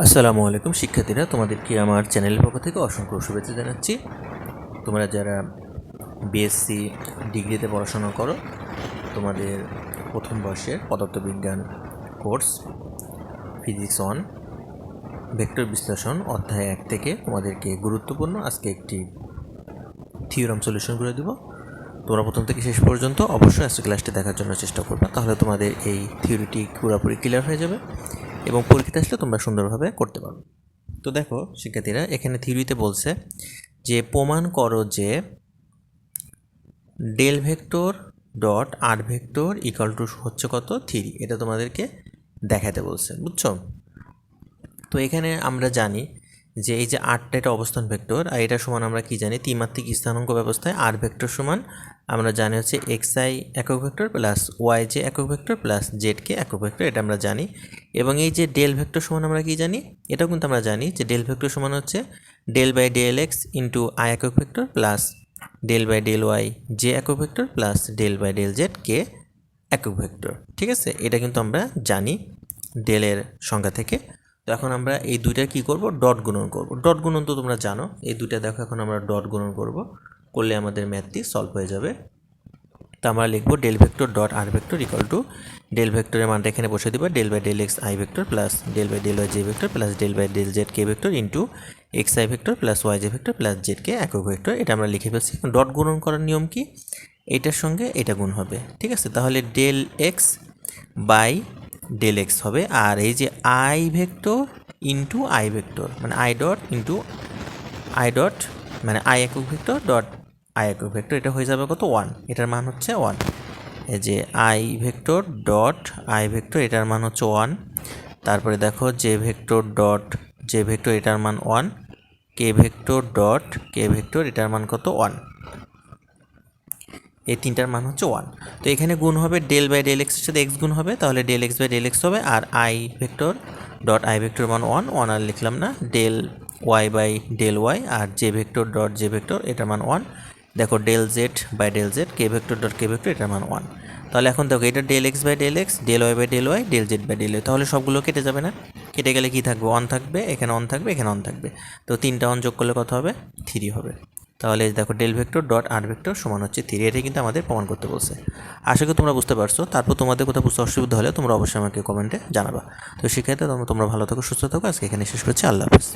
আসসালামু আলাইকুম শিক্ষার্থীরা তোমাদেরকে আমার চ্যানেলের পক্ষ থেকে অসংখ্য শুভেচ্ছা জানাচ্ছি? তোমরা যারা বিএসসি ডিগ্রিতে পড়াশোনা করো, তোমাদের প্রথম বর্ষের পদার্থবিজ্ঞান কোর্স, ফিজিক্স ওয়ান, ভেক্টর বিশ্লেষণ অধ্যায় এক থেকে তোমাদেরকে গুরুত্বপূর্ণ আজকে একটি থিওরাম সলিউশন করে দেবো। তোমরা প্রথম থেকে শেষ পর্যন্ত অবশ্যই আজকে ক্লাসটি দেখার জন্য চেষ্টা করবে, তাহলে তোমাদের এই থিওরিটি পুরোপুরি ক্লিয়ার হয়ে যাবে। এবং পরীক্ষা আসলে তোমরা সুন্দরভাবে করতে পারো। তো দেখো, শিক্ষার্থীরা, এখানে থিওরিতে বলছে যে প্রমাণ করো যে del vector dot R vector equal to হচ্ছে কত? থিরি এটা তোমাদেরকে দেখাতে বলছে, বুঝছ? তো এখানে আমরা জানি যে এই যে আটটা এটা অবস্থান ভেক্টর, আর এটা সমান আমরা কি জানি? ত্রিমাত্রিক স্থানাঙ্ক ব্যবস্থায় আর ভেক্টর সমান, আমরা জানি হচ্ছে এক্স আই একক ভেক্টর প্লাস ওয়াই জে একক ভেক্টর প্লাস জেড কে একক ভেক্টর, এটা আমরা জানি। এবং এই যে ডেল ভেক্টর সমান আমরা কি জানি? এটাও কিন্তু আমরা জানি যে ডেল ভেক্টর সমান হচ্ছে del by del X into I একক vector plus del by del Y J একক vector plus del by del Z K একক ভেক্টর। ঠিক আছে? এটা কিন্তু আমরা জানি ডেলের সংখ্যা থেকে। তো এখন আমরা এই দুইটা কি করব? ডট গুণন করব। ডট গুণন তো তোমরা জানো, এই দুইটা দেখো, এখন আমরা ডট গুণন করব। করলে আমাদের ম্যাথটি সলভ হয়ে যাবে। তো আমরা লিখব del vector dot R vector equal to del ভেক্টরের মানটা এখানে বসে দেবো del by del X I vector plus del by del Y J vector plus del by del Z K vector into X I vector plus Y J vector plus Z K একক vector এটা আমরা লিখে ফেলছি। Dot গুণন করার নিয়ম কি? এটার সঙ্গে এটা গুণ হবে। ঠিক আছে? তাহলে del X by del X হবে, আর এই যে I vector into I vector মানে I dot into I dot মানে আই একক ভেক্টর ডট আই একক ভেক্টর এটা হয়ে যাবে কত? ওয়ান এটার মান হচ্ছে ওয়ান এই যে I vector dot I vector এটার মান হচ্ছে ওয়ান তারপরে দেখো J vector dot J vector এটার মান one K vector dot K vector এটার মান কত? ওয়ান এই তিনটার মান হচ্ছে ওয়ান তো এখানে গুণ হবে ডেল বাই ডেল এক্সের সাথে এক্স গুণ হবে, তাহলে del X by del X হবে আর I vector dot I vector মান ওয়ান ওয়ান আর লিখলাম না del Y by del Y R J vector dot J vector এটার মান ওয়ান দেখো del Z by del Z K vector dot K vector এটার মান ওয়ান তাহলে এখন দেখো এটা del X by del X del Y by del Y del Z by del Y তাহলে সবগুলো কেটে যাবে না? কেটে গেলে কি থাকবে? অন থাকবে, এখানে অন থাকবে, এখানে অন থাকবে। তো তিনটা অন যোগ করলে কত হবে? থ্রি হবে। তাহলে দেখো del vector dot R vector সমান হচ্ছে থ্রি এটাই কিন্তু আমাদের প্রমাণ করতে বলছে। আশা করি তোমরা বুঝতে পারছ। তারপর তোমাদের কোথাও বুঝতে অসুবিধা হলে তোমরা অবশ্যই আমাকে কমেন্টে জানাবা। তো সেক্ষেত্রে তোমরা তোমরা ভালো থাকো, সুস্থ থাকো। আজকে এখানে শেষ করছি। আল্লাহ হাফিজ।